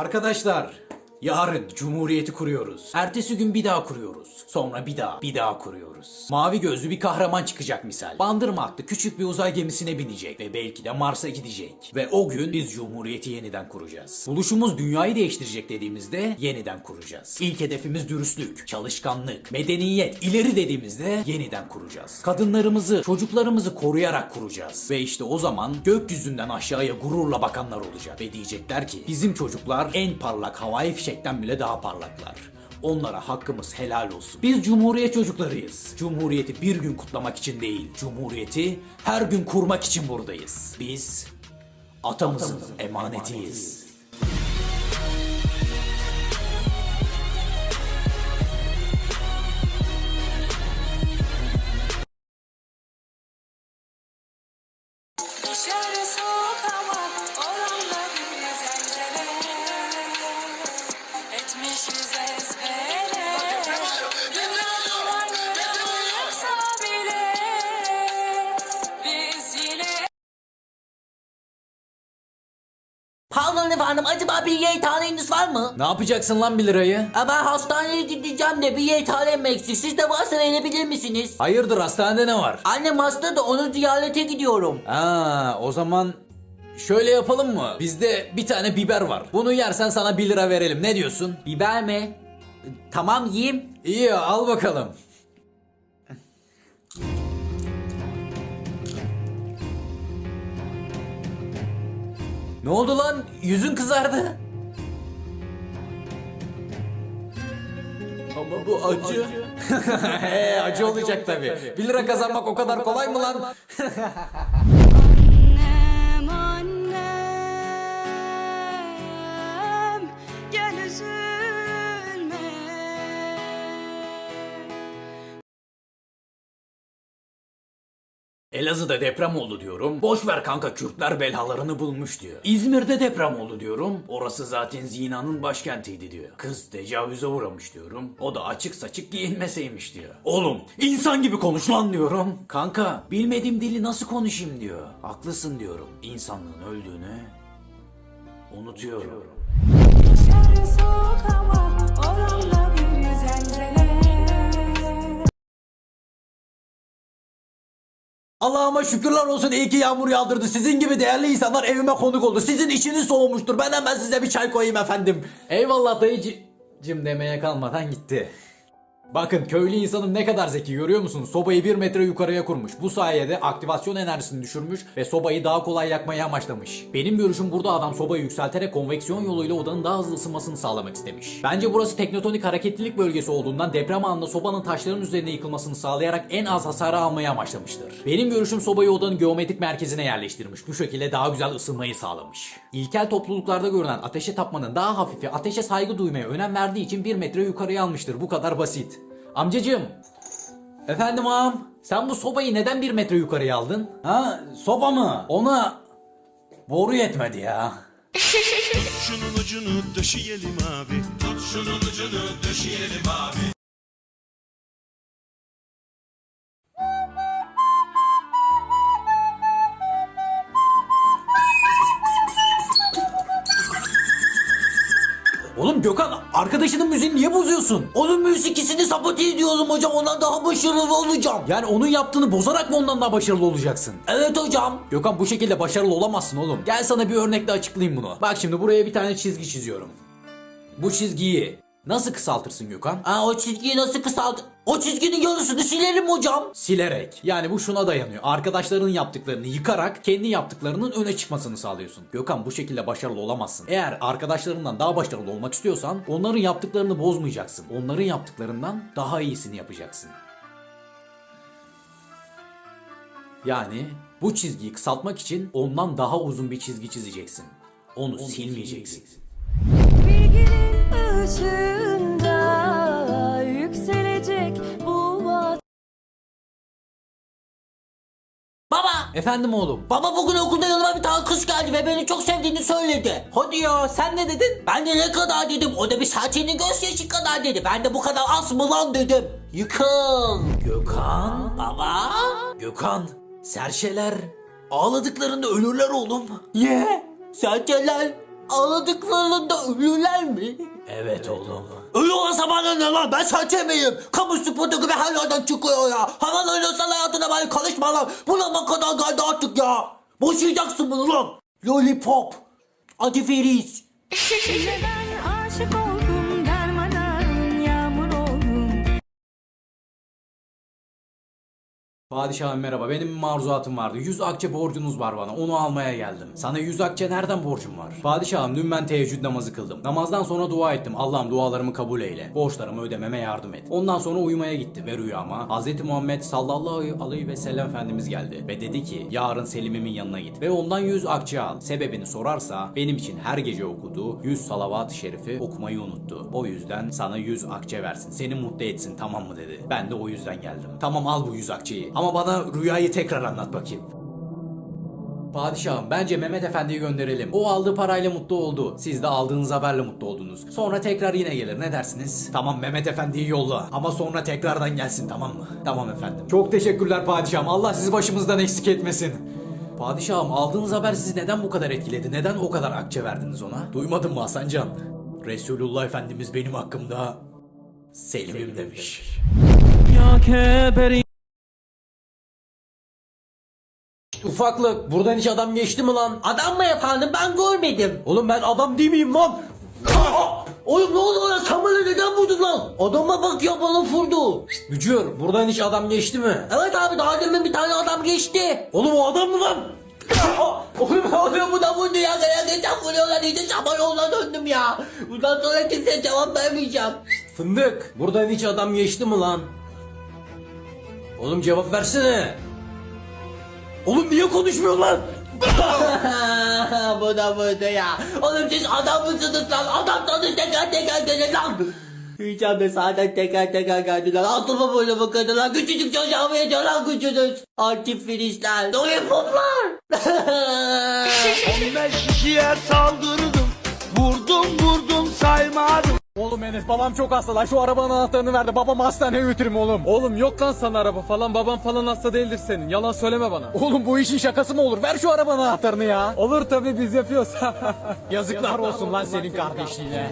Arkadaşlar yarın Cumhuriyeti kuruyoruz. Ertesi gün bir daha kuruyoruz. Sonra bir daha, bir daha kuruyoruz. Mavi gözlü bir kahraman çıkacak misal. Bandırma adlı küçük bir uzay gemisine binecek ve belki de Mars'a gidecek. Ve o gün biz Cumhuriyeti yeniden kuracağız. Buluşumuz dünyayı değiştirecek dediğimizde yeniden kuracağız. İlk hedefimiz dürüstlük, çalışkanlık, medeniyet. İleri dediğimizde yeniden kuracağız. Kadınlarımızı, çocuklarımızı koruyarak kuracağız. Ve işte o zaman gökyüzünden aşağıya gururla bakanlar olacak. Ve diyecekler ki bizim çocuklar en parlak havai fişekten bile daha parlaklar. Onlara hakkımız helal olsun. Biz Cumhuriyet çocuklarıyız. Cumhuriyeti bir gün kutlamak için değil, Cumhuriyeti her gün kurmak için buradayız. Biz atamızın, emanetiyiz. Dışarı bir yeğtaneniz var mı? Ne yapacaksın lan 1 lirayı? Ha, ben hastaneye gideceğim de bir yeğtanem eksik. Siz de varsa verebilir misiniz? Hayırdır hastanede ne var? Annem hasta da onu ziyarete gidiyorum. Aa, o zaman şöyle yapalım mı? Bizde bir tane biber var. Bunu yersen sana 1 lira verelim. Ne diyorsun? Biber mi? Tamam yiyeyim. İyi al bakalım. Ne oldu lan? Yüzün kızardı. Ama bu acı. He, acı olacak tabii. 1 lira kazanmak o kadar kolay mı lan? Elazığ'da deprem oldu diyorum. Boş ver kanka Kürtler belalarını bulmuş diyor. İzmir'de deprem oldu diyorum. Orası zaten zinanın başkentiydi diyor. Kız tecavüze uğramış diyorum. O da açık saçık giyinmeseymiş diyor. Oğlum insan gibi konuş lan diyorum. Kanka bilmediğim dili nasıl konuşayım diyor. Haklısın diyorum. İnsanlığın öldüğünü unutuyorum. Soğuk oranla bir zelzele Allah'ıma şükürler olsun iyi ki yağmur yağdırdı. Sizin gibi değerli insanlar evime konuk oldu. Sizin içiniz soğumuştur. Ben hemen size bir çay koyayım efendim. Eyvallah dayıcım demeye kalmadan gitti. Bakın köylü insanım ne kadar zeki görüyor musunuz? Sobayı bir metre yukarıya kurmuş. Bu sayede aktivasyon enerjisini düşürmüş ve sobayı daha kolay yakmayı amaçlamış. Benim görüşüm burada adam sobayı yükselterek konveksiyon yoluyla odanın daha hızlı ısınmasını sağlamak istemiş. Bence burası teknotonik hareketlilik bölgesi olduğundan deprem anında sobanın taşların üzerine yıkılmasını sağlayarak en az hasarı almayı amaçlamıştır. Benim görüşüm sobayı odanın geometrik merkezine yerleştirmiş. Bu şekilde daha güzel ısınmayı sağlamış. İlkel topluluklarda görünen ateşe tapmanın daha hafifi ateşe saygı duymaya önem verdiği için bir metre yukarıya almıştır. Bu kadar basit. Amcacığım. Efendim ağam. Sen bu sobayı neden bir metre yukarıya aldın? Ha soba mı? Ona boru yetmedi ya. Şunun ucunu döşeyelim abi. Tut şunun ucunu döşeyelim abi. Oğlum Gökhan arkadaşının müziğini niye bozuyorsun? Onun müzikisini sabote ediyorum hocam. Ondan daha başarılı olacağım. Yani onun yaptığını bozarak mı ondan daha başarılı olacaksın? Evet hocam. Gökhan bu şekilde başarılı olamazsın oğlum. Gel sana bir örnekle açıklayayım bunu. Bak şimdi buraya bir tane çizgi çiziyorum. Bu çizgiyi nasıl kısaltırsın Gökhan? Ha, o çizgiyi nasıl kısaldı? O çizginin yarısını silelim hocam. Silerek. Yani bu şuna dayanıyor. Arkadaşlarının yaptıklarını yıkarak kendi yaptıklarının öne çıkmasını sağlıyorsun. Gökhan bu şekilde başarılı olamazsın. Eğer arkadaşlarından daha başarılı olmak istiyorsan onların yaptıklarını bozmayacaksın. Onların yaptıklarından daha iyisini yapacaksın. Yani bu çizgiyi kısaltmak için ondan daha uzun bir çizgi çizeceksin. Onu silmeyeceksin. Bilginin ışığında Efendim oğlum. Baba bugün okulda yanıma bir tane kız geldi ve beni çok sevdiğini söyledi. Hadi ya sen ne dedin? Ben de ne kadar dedim. O da bir serçenin gözyaşı kadar dedi. Ben de bu kadar az mı lan dedim. Yıkıl. Gökhan. Baba. Gökhan. Serçeler ağladıklarında ölürler oğlum. Ye. Serçeler Ağladıklarında ölürler mi? Evet oğlum. Ölü olsa bana ne lan ben serçe miyim? Kamu spotu gibi her yerden çıkıyor ya. Hemen öyleysen hayatına ben karışma lan. Buna kadar geldi artık ya. Boşayacaksın bunu lan. Lollipop. Antifriz. Neden aşık oldum Padişahım merhaba. Benim maruzatım vardı. 100 akçe borcunuz var bana. Onu almaya geldim. Sana 100 akçe nereden borcum var? Padişahım dün ben teheccüd namazı kıldım. Namazdan sonra dua ettim. Allah'ım dualarımı kabul eyle. Borçlarımı ödememe yardım et. Ondan sonra uyumaya gitti ve rüyama Hz. Muhammed sallallahu aleyhi ve sellem Efendimiz geldi Ve dedi ki yarın Selim'imin yanına git Ve ondan 100 akçe al. Sebebini sorarsa benim için her gece okuduğu 100 salavat-ı şerifi okumayı unuttu. O yüzden sana 100 akçe versin. Seni mutlu etsin tamam mı dedi. Ben de o yüzden geldim. Tamam al bu 100 akçeyi Ama bana rüyayı tekrar anlat bakayım Padişahım bence Mehmet Efendi'yi gönderelim. O aldığı parayla mutlu oldu. Siz de aldığınız haberle mutlu oldunuz. Sonra tekrar yine gelir ne dersiniz? Tamam Mehmet Efendi'yi yolla. Ama sonra tekrardan gelsin tamam mı? Tamam efendim. Çok teşekkürler padişahım. Allah sizi başımızdan eksik etmesin. Padişahım aldığınız haber sizi neden bu kadar etkiledi? Neden o kadar akçe verdiniz ona? Duymadın mı Hasancan? Resulullah Efendimiz benim hakkımda Selim'im demiş. Ufaklık buradan hiç adam geçti mi lan? Adam mı efendim ben görmedim. Oğlum ben adam değil miyim lan? Oğlum ne oldu lan Samuel'e neden vurdun lan? Adama bak ya bana vurdu. Mücür buradan hiç adam geçti mi? Evet abi daha demin bir tane adam geçti. Oğlum o adam mı lan? Aa! Oğlum oluyor bu da vurdu ya. Gene geçen vuruyorlar iyice yoluna döndüm ya. Bundan sonra kimseye cevap vermeyeceğim. Fındık buradan hiç adam geçti mi lan? Oğlum cevap versene. Oğlum niye konuşmuyor lan? bu da vurdu ya. Oğlum siz adam mısınız lan? Adamsanız teker teker gelin lan. Hiç abi zaten teker teker geldiler. Altıma böyle bakıyordu lan. Küçücük çocuğa mı ediyor lan gücünüz? Antifrizler. Lollipoplar. 15 kişiye saldırdım Vurdum vurdum saymadım Oğlum Enes babam çok hasta lan şu arabanın anahtarını verdi babam hastaneye götürüm oğlum. Oğlum yok lan sana araba falan babam falan hasta değildir senin yalan söyleme bana. Oğlum bu işin şakası mı olur ver şu arabanın anahtarını ya. Olur tabi biz yapıyoruz. Yazıklar olsun lan senin kardeşliğine.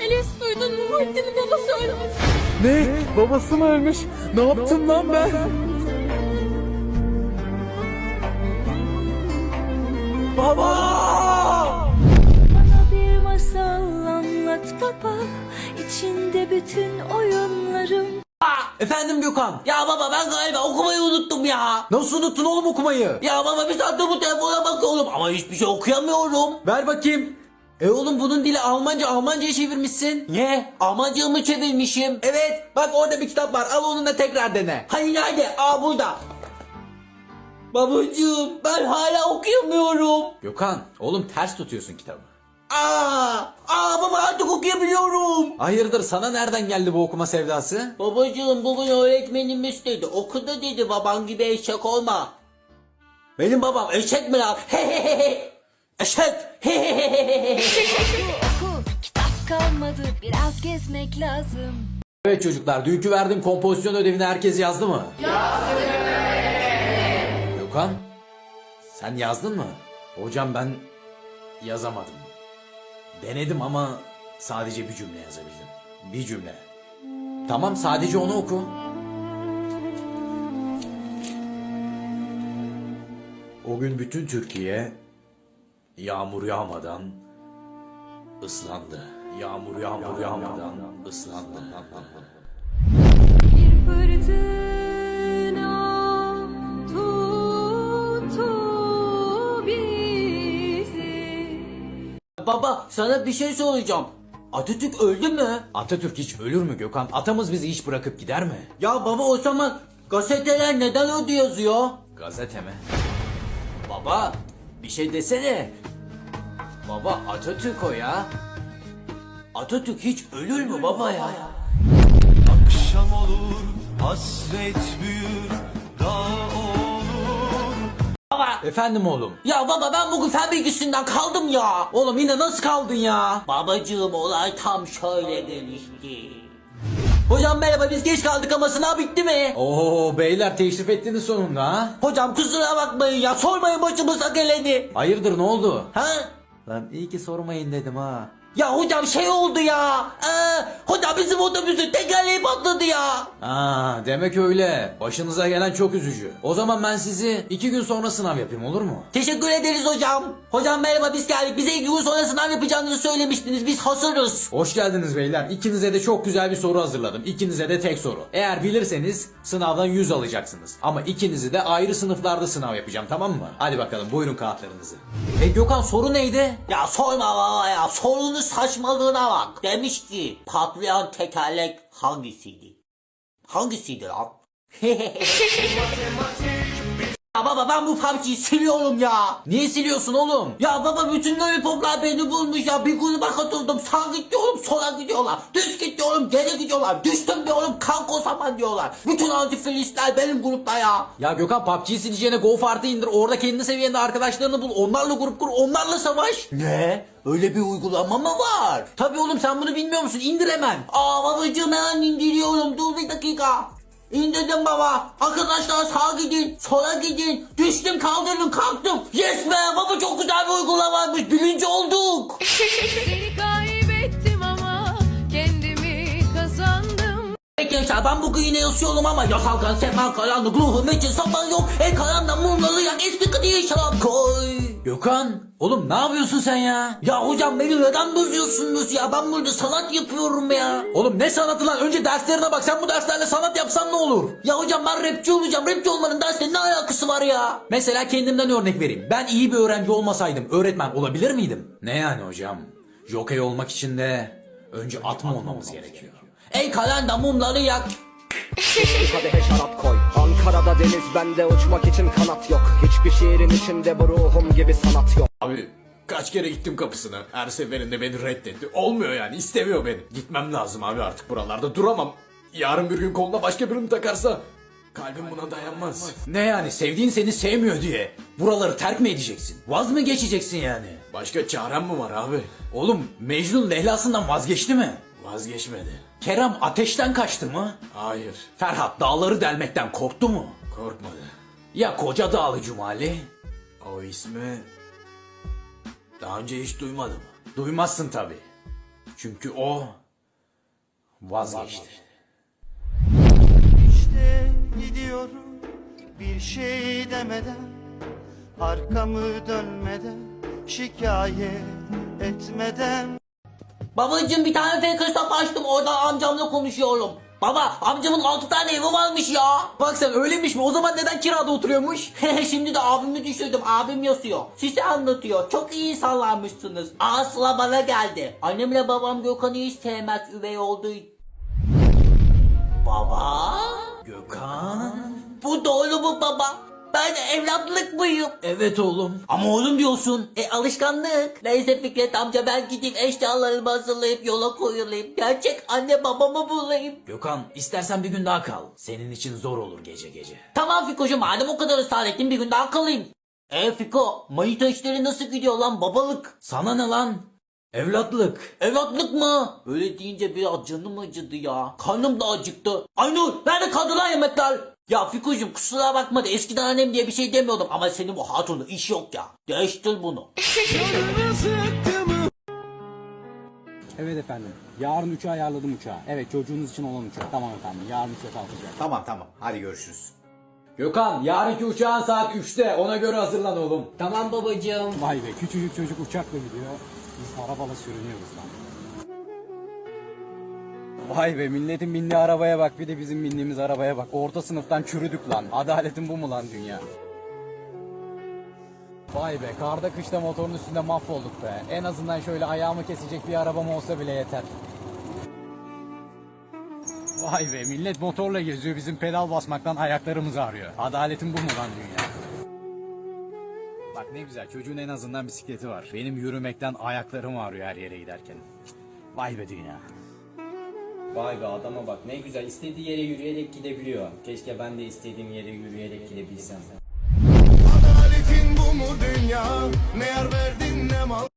Elis duydun mu Muhittin'in babası ölmüş Ne? Babası mı ölmüş? Ne yaptım lan ben? Bana baba İçinde bütün oyunlarım Efendim Gökhan. ya baba ben galiba okumayı unuttum ya. Nasıl unuttun oğlum okumayı? Ya baba bir saattir bu telefona bakıyorum ama hiçbir şey okuyamıyorum. Ver bakayım. E oğlum bunun dili Almanca Almanca'ya çevirmişsin. Ne? Almanca mı çevirmişim? Evet bak orada bir kitap var al onu da tekrar dene. Hayır nerede? Aa burada. Babacığım ben hala okuyamıyorum. Gökhan oğlum ters tutuyorsun kitabı. Aa, aa baba artık okuyabiliyorum. Hayırdır sana nereden geldi bu okuma sevdası? Babacığım bugün öğretmenimiz dedi. Oku da dedi baban gibi eşek olma. Benim babam eşek mi lan? eşek. Oku kitap kalmadı biraz gezmek lazım Evet çocuklar dünkü verdiğim kompozisyon ödevini herkes yazdı mı? Yazdım. Gökhan sen yazdın mı? Hocam ben yazamadım. Denedim ama sadece bir cümle yazabildim. Bir cümle. Tamam sadece onu oku. O gün bütün Türkiye yağmur yağmadan ıslandı. Yağmur yağmur yağmadan ıslandı. Bir fırtına Baba sana bir şey soracağım. Atatürk öldü mü? Atatürk hiç ölür mü Gökhan? Atamız bizi hiç bırakıp gider mi? Ya baba o zaman gazeteler neden öldü yazıyor? Gazete mi? Baba bir şey desene. Baba Atatürk o ya. Atatürk hiç ölür mü baba ya? Akşam olur hasret büyür Dağ olur Efendim oğlum. Ya baba ben bugün fen bilgisinden kaldım ya. Oğlum yine nasıl kaldın ya? Babacığım olay tam şöyle gelişti. Hocam merhaba biz geç kaldık ama sınav bitti mi? Oo beyler teşrif ettiniz sonunda ha? Hocam kusura bakmayın ya sormayın başımıza geleni. Hayırdır ne oldu? Ha? Lan iyi ki sormayın dedim ha. Ya hocam şey oldu ya. Ee, hocam bizim otobüsün tekerleği patladı ya. Aa demek öyle. Başınıza gelen çok üzücü. O zaman ben sizi iki gün sonra sınav yapayım olur mu? Teşekkür ederiz hocam. Hocam merhaba biz geldik. Bize iki gün sonra sınav yapacağınızı söylemiştiniz. Biz hazırız. Hoş geldiniz beyler. İkinize de çok güzel bir soru hazırladım. İkinize de tek soru. Eğer bilirseniz sınavdan 100 alacaksınız. Ama ikinizi de ayrı sınıflarda sınav yapacağım tamam mı? Hadi bakalım buyurun kağıtlarınızı. E Gökhan soru neydi? Ya sorma baba ya. Sorunun saçmalığına bak. Demiş ki patlayan tekerlek hangisiydi? Hangisiydi lan? ya baba ben bu PUBG'yi siliyorum ya. Niye siliyorsun oğlum? Ya baba bütün lollipoplar beni bulmuş ya. Bir gruba katıldım. Sağ gidiyorum sola gidiyorlar. Düz gidiyorum geri gidiyorlar. Düştüm diyorum kalk o zaman diyorlar. Bütün antifilistler benim grupta ya. Ya Gökhan PUBG'yi sileceğine Go Fart'ı indir. Orada kendi seviyende arkadaşlarını bul. Onlarla grup kur. Onlarla savaş. Ne? Öyle bir uygulama mı var? Tabii oğlum sen bunu bilmiyor musun? İndir hemen. Aa babacığım hemen indiriyorum. Dur bir dakika. İndirdim baba. Arkadaşlar sağa gidin, sola gidin. Düştüm, kaldırdım, kalktım. Yes be baba çok güzel bir uygulamaymış. Birinci olduk. Seni kaybettim ama kendimi kazandım. Evet gençler ben bugün yine yazıyorum ama yasal kan seman karanlık ruhum için sabah yok. El karanlıkta mumları yak eski kıdıyı şarap koy. Gökhan oğlum ne yapıyorsun sen ya? Ya hocam beni neden bozuyorsunuz ya? Ben burada sanat yapıyorum ya. Oğlum ne sanatı lan? Önce derslerine bak. Sen bu derslerle sanat yapsan ne olur? Ya hocam ben rapçi olacağım. Rapçi olmanın dersle ne alakası var ya? Mesela kendimden örnek vereyim. Ben iyi bir öğrenci olmasaydım öğretmen olabilir miydim? Ne yani hocam? Jockey olmak için de önce at mı olmamız gerekiyor? El kalenda mumları yak. Kadehe şarap koy Ankara'da deniz bende uçmak için kanat yok Hiçbir şiirin içinde bu ruhum gibi sanat yok Abi kaç kere gittim kapısına. Her seferinde beni reddetti. Olmuyor yani istemiyor beni. Gitmem lazım abi artık buralarda duramam. Yarın bir gün koluna başka birini takarsa kalbim buna dayanmaz. Ne yani sevdiğin seni sevmiyor diye buraları terk mi edeceksin? Vaz mı geçeceksin yani? Başka çarem mi var abi? Oğlum Mecnun Leyla'sından vazgeçti mi? Vazgeçmedi. Kerem ateşten kaçtı mı? Hayır Ferhat dağları delmekten korktu mu? korkmadı. Ya koca dağlı Cumali? O ismi daha önce hiç duymadım. Duymazsın tabi. Çünkü o vazgeçti. İşte gidiyorum bir şey demeden Arkamı dönmeden şikayet etmeden Babacım bir tane fake hesap açtım. Orada amcamla konuşuyorum. Baba amcamın 6 tane evi varmış ya. Bak sen öyleymiş mi? O zaman neden kirada oturuyormuş? Şimdi de abimi düşürdüm. Abim yazıyor. Size anlatıyor. Çok iyi insanlarmışsınız. Aa sıra bana geldi. Annemle babam Gökhan'ı hiç sevmez. Üvey olduğu Baba? Gökhan. Bu doğru mu baba? Ben evlatlık mıyım? Evet oğlum. Ama oğlum diyorsun. E alışkanlık. Neyse Fikret amca ben gideyim eşyalarımı hazırlayıp yola koyulayım. Gerçek anne babamı bulayım. Gökhan istersen bir gün daha kal. Senin için zor olur gece gece. Tamam Fiko'cum madem o kadar ısrar ettin bir gün daha kalayım. E Fiko manita işleri nasıl gidiyor lan babalık? Sana ne lan? Evlatlık. Evlatlık mı? Öyle deyince biraz canım acıdı ya. Karnım da acıktı. Aynur nerede kaldı lan yemekler? Ya Fiko'cum kusura bakma da eskiden annem diye bir şey demiyordum ama senin bu hatunla iş yok ya. Değiştir bunu. Evet efendim. Yarın uçağı ayarladım uçağı. Evet çocuğunuz için olan uçak. Tamam efendim. Yarın uçak kalkacak. Tamam tamam hadi görüşürüz. Gökhan yarınki uçağın saat 3'te ona göre hazırlan oğlum. Tamam babacığım. Vay be küçücük çocuk uçakla gidiyor. Biz arabala sürünüyoruz lan. Vay be milletin bindiği arabaya bak bir de bizim bindiğimiz arabaya bak. Orta sınıftan çürüdük lan. Adaletin bu mu lan dünya? Vay be karda kışta motorun üstünde mahvolduk be. En azından şöyle ayağımı kesecek bir arabam olsa bile yeter. Vay be millet motorla geziyor bizim pedal basmaktan ayaklarımız ağrıyor. Adaletin bu mu lan dünya? Bak ne güzel çocuğun en azından bisikleti var. Benim yürümekten ayaklarım ağrıyor her yere giderken. Vay be dünya. Vay be adama bak ne güzel istediği yere yürüyerek gidebiliyor. Keşke ben de istediğim yere yürüyerek gidebilsem. Adaletin bu mu dünya? Ne yer verdin ne mal